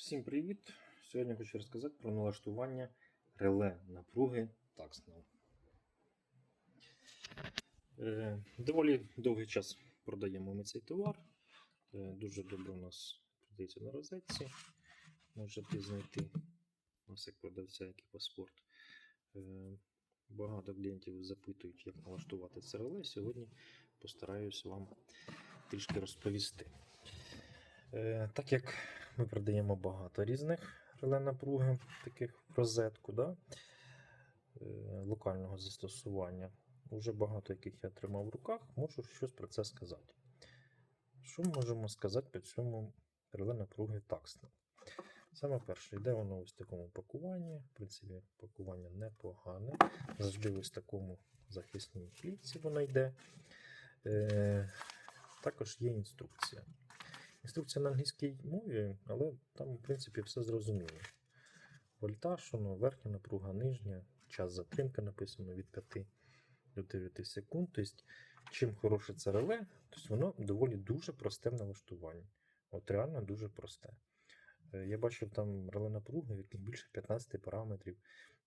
Всім привіт! Сьогодні хочу розказати про налаштування реле напруги Taxnell. Е, Доволі довгий час продаємо ми цей товар. Е, Дуже добре у нас продається на розетці. Можете знайти у нас як продавця, як і паспорт. Е, Багато клієнтів запитують, як налаштувати це реле. Сьогодні постараюсь вам трішки розповісти. Так як ми продаємо багато різних реле напруги, таких в розетку, да? е, локального застосування. Уже багато яких я тримав в руках, можу щось про це сказати. Що можемо сказати по цьому реле напруги Taxnell? Саме перше, йде воно ось в такому пакуванні. В принципі, пакування непогане. Завжди ось в такому захисній плівці воно йде. Е, також є інструкція. Інструкція на англійській мові, але там, в принципі, все зрозуміло. Вольтаж, воно, верхня напруга, нижня, час затримки написано від 5 до 9 секунд. Тобто, чим хороше це реле, тобто воно доволі дуже просте в налаштуванні. От реально дуже просте. Е, Я бачив там реле напруги, в яких більше 15 параметрів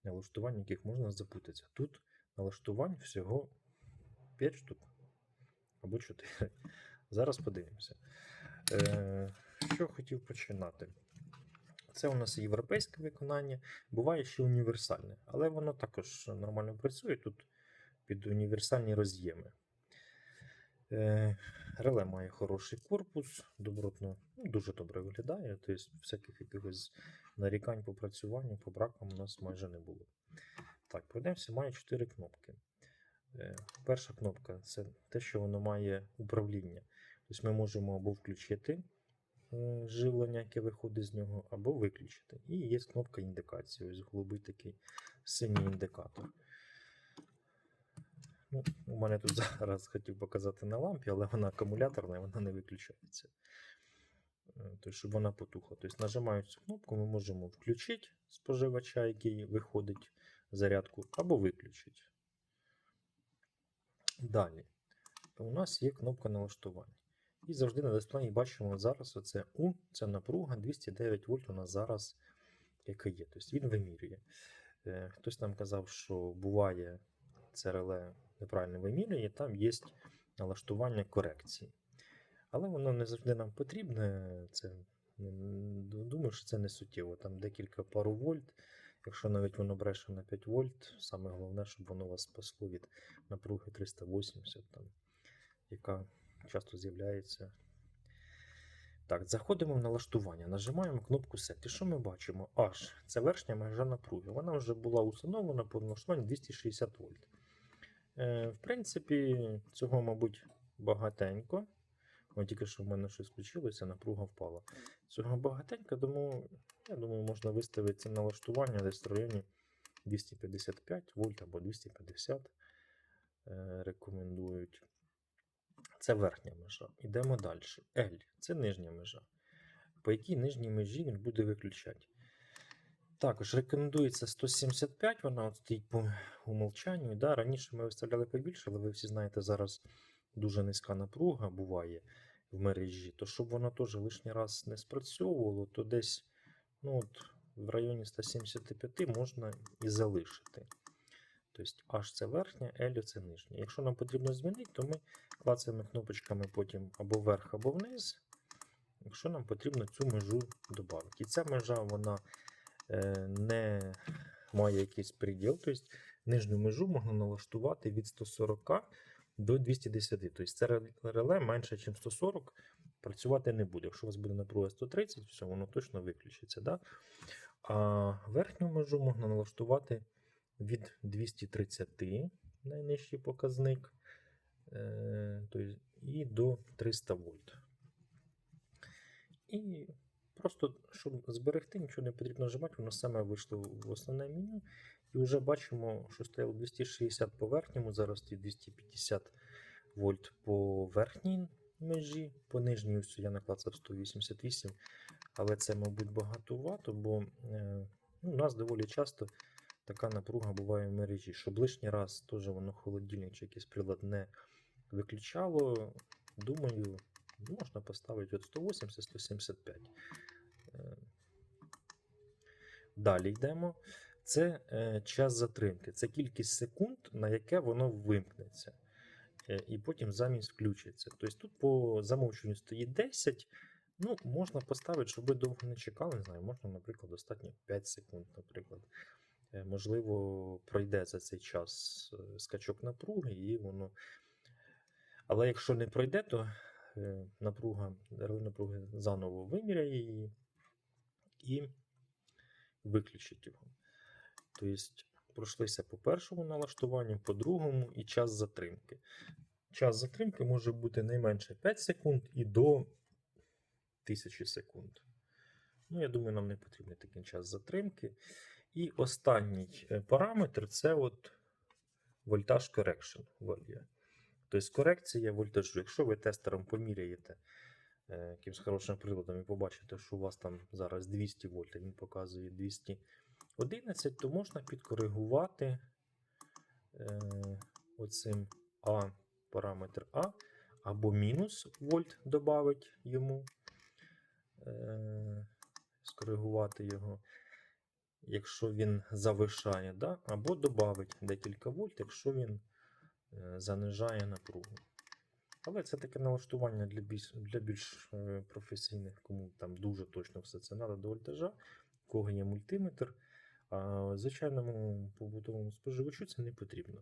налаштування, яких можна запутатися. Тут налаштувань всього 5 штук або 4. Зараз подивимося. Е, Що хотів починати? Це у нас європейське виконання, буває ще універсальне, але воно також нормально працює тут під універсальні роз'єми. Е, Реле має хороший корпус, добротно, ну, дуже добре виглядає. Тобто всяких якихось нарікань по працюванню, по бракам у нас майже не було. Так, пройдемося, має 4 кнопки. Е, Перша кнопка це те, що воно має управління. Тобто ми можемо або включити е, живлення, яке виходить з нього, або виключити. І є кнопка індикації. Ось голубий такий синій індикатор. Ну, у мене тут зараз хотів показати на лампі, але вона акумуляторна і вона не виключається. Тобто, щоб вона потухла. Тобто, нажимаючи цю кнопку, ми можемо включити споживача, який виходить зарядку, або виключити. Далі. У нас є кнопка налаштування. І завжди на дисплеї бачимо зараз оце У, це напруга 209 вольт у нас зараз яка є. Тобто він вимірює. Е, Хтось нам казав, що буває це реле неправильно вимірює, там є налаштування корекції. Але воно не завжди нам потрібне. Це, думаю, що це не суттєво. Там декілька пару вольт. Якщо навіть воно бреше на 5 вольт, саме головне, щоб воно вас спасло від напруги 380, там, яка часто з'являється. Так, заходимо в налаштування, нажимаємо кнопку Set. І що ми бачимо? Аж це верхня межа напруги. Вона вже була установлена по налаштуванню 260 вольт. Е, в принципі, цього, мабуть, багатенько. Ось тільки що в мене щось включилося, напруга впала. Цього багатенько, тому я думаю, можна виставити це налаштування десь в районі 255 вольт або 250 е, рекомендують. Це верхня межа. Йдемо далі. L це нижня межа. По якій нижній межі він буде виключати. Також рекомендується 175, вона от стоїть по умовчанню. Да, раніше ми виставляли побільше, але ви всі знаєте, зараз дуже низька напруга буває в мережі. То щоб воно теж лишній раз не спрацьовувало, то десь ну, от, в районі 175 можна і залишити. Тобто H це верхня, L це нижня. Якщо нам потрібно змінити, то ми клацаємо кнопочками потім або вверх, або вниз. Якщо нам потрібно цю межу додати. І ця межа вона е, не має якийсь приділ. Тобто нижню межу можна налаштувати від 140 до 210. Тобто це реле менше, ніж 140, працювати не буде. Якщо у вас буде напруга 130, все, воно точно виключиться. Да? А верхню межу можна налаштувати від 230, найнижчий показник, е, і до 300 вольт. І просто, щоб зберегти, нічого не потрібно нажимати, воно саме вийшло в основне меню. І вже бачимо, що стояло 260 по верхньому, зараз стоїть 250 вольт по верхній межі, по нижній ось я наклацав 188, але це, мабуть, багатовато, бо е, ну, у нас доволі часто така напруга буває в мережі, щоб лишній раз теж воно холодильник чи якийсь прилад не виключало. Думаю, можна поставити от 180-175. Е, Далі йдемо. Це е, час затримки. Це кількість секунд, на яке воно вимкнеться. Е, і потім замість включиться. Тобто тут по замовченню стоїть 10. Ну, можна поставити, щоб ви довго не чекали. Не знаю, можна, наприклад, достатньо 5 секунд, наприклад. Е, Можливо, пройде за цей час е, скачок напруги, і воно. Але якщо не пройде, то е, напруга, напруги заново виміряє її і виключить його. Тобто, пройшлися по першому налаштуванню, по другому і час затримки. Час затримки може бути найменше 5 секунд і до 1000 секунд. Ну, я думаю, нам не потрібен такий час затримки. І останній е, параметр це от вольтаж correction value. Тобто корекція вольтажу. Якщо ви тестером поміряєте е, якимось хорошим приладом і побачите, що у вас там зараз 200 вольт, він показує 211, то можна підкоригувати е, оцим А параметр А, або мінус вольт додати йому, скоригувати його, якщо він завишає, да? або додати декілька вольт, якщо він е, занижає напругу. Але це таке налаштування для більш, для більш е, професійних, кому там дуже точно все це треба до вольтажа, у кого є мультиметр. А звичайному побутовому споживачу це не потрібно.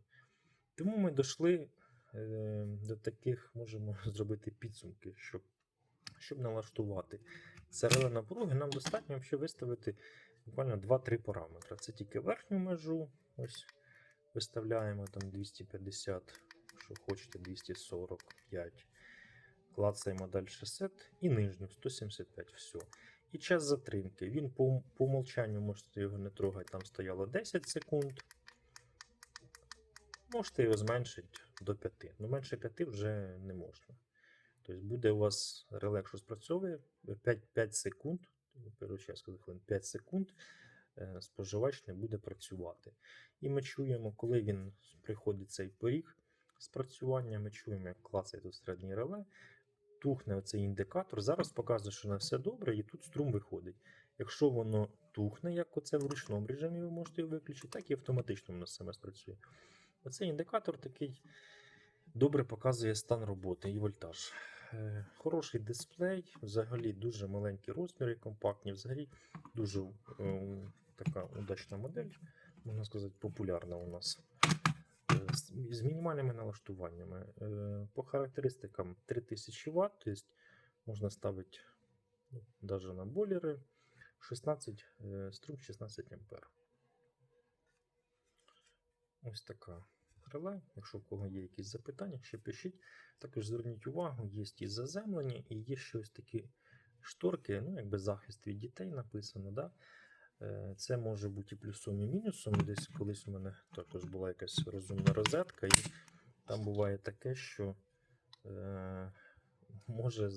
Тому ми дійшли е, до таких, можемо зробити підсумки, щоб, щоб налаштувати це напруги, нам достатньо виставити буквально 2-3 параметри. Це тільки верхню межу. Ось виставляємо там 250, що хочете, 245. Клацаємо далі сет і нижню 175. Все. І час затримки. Він по, по умолчанню можете його не трогати, там стояло 10 секунд. Можете його зменшити до 5. Ну, менше 5 вже не можна. Тобто буде у вас реле, якщо спрацьовує 5, 5 секунд, перший час, хвилин 5 секунд, е, споживач не буде працювати. І ми чуємо, коли він приходить цей поріг спрацювання, ми чуємо, як клацає тут середній реле, тухне оцей індикатор. Зараз показує, що на все добре, і тут струм виходить. Якщо воно тухне, як оце в ручному режимі, ви можете його виключити, так і автоматично воно саме спрацює. Оцей індикатор такий добре показує стан роботи і вольтаж. Е, Хороший дисплей, взагалі дуже маленькі розміри, компактні, взагалі дуже е, така удачна модель, можна сказати, популярна у нас. Е, з- мінімальними налаштуваннями. Е, По характеристикам 3000 Вт, тобто можна ставити ну, навіть на бойлери 16 е, струм 16 ампер. Ось така реле. Якщо у кого є якісь запитання, ще пишіть. Також зверніть увагу, є і заземлення, і є ще ось такі шторки, ну, якби захист від дітей написано. Да? Е, Це може бути і плюсом, і мінусом. Десь колись у мене також була якась розумна розетка, і там буває таке, що е, може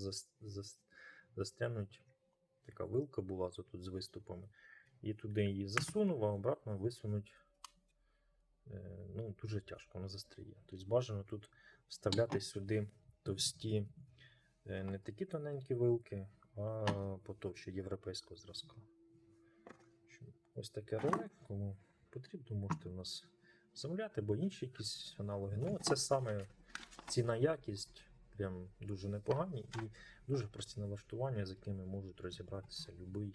застрянуть така вилка була тут з виступами. І туди її засунув, а обратно висунуть ну, дуже тяжко, воно застріє. Тобто бажано тут вставляти сюди товсті, е, не такі тоненькі вилки, а потовщі європейського зразка. Ось таке реле, кому потрібно, можете в нас замовляти, або інші якісь аналоги. Ну, це саме ціна якість, прям дуже непогані і дуже прості налаштування, з якими можуть розібратися любий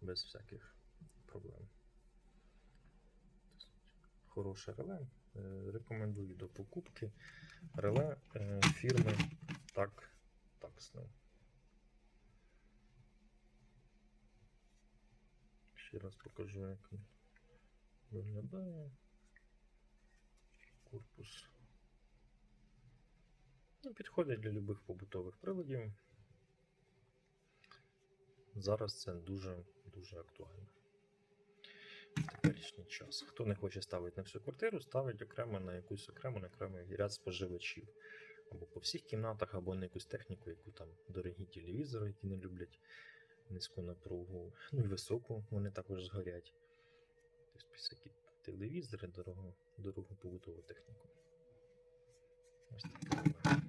без всяких проблем. Хороше реле. Е, Рекомендую до покупки реле е, фірми Так Таксно. Ще раз покажу, як він виглядає. Корпус. Ну, підходить для любих побутових приладів. Зараз це дуже дуже актуально. Теперішній час. Хто не хоче ставити на всю квартиру, ставить окремо на якусь окрему на окремий ряд споживачів. Або по всіх кімнатах, або на якусь техніку, яку там дорогі телевізори, які не люблять низьку напругу, ну і високу, вони також згорять. Тобто всякі телевізори, дорогу, дорогу побутову техніку. Ось таке.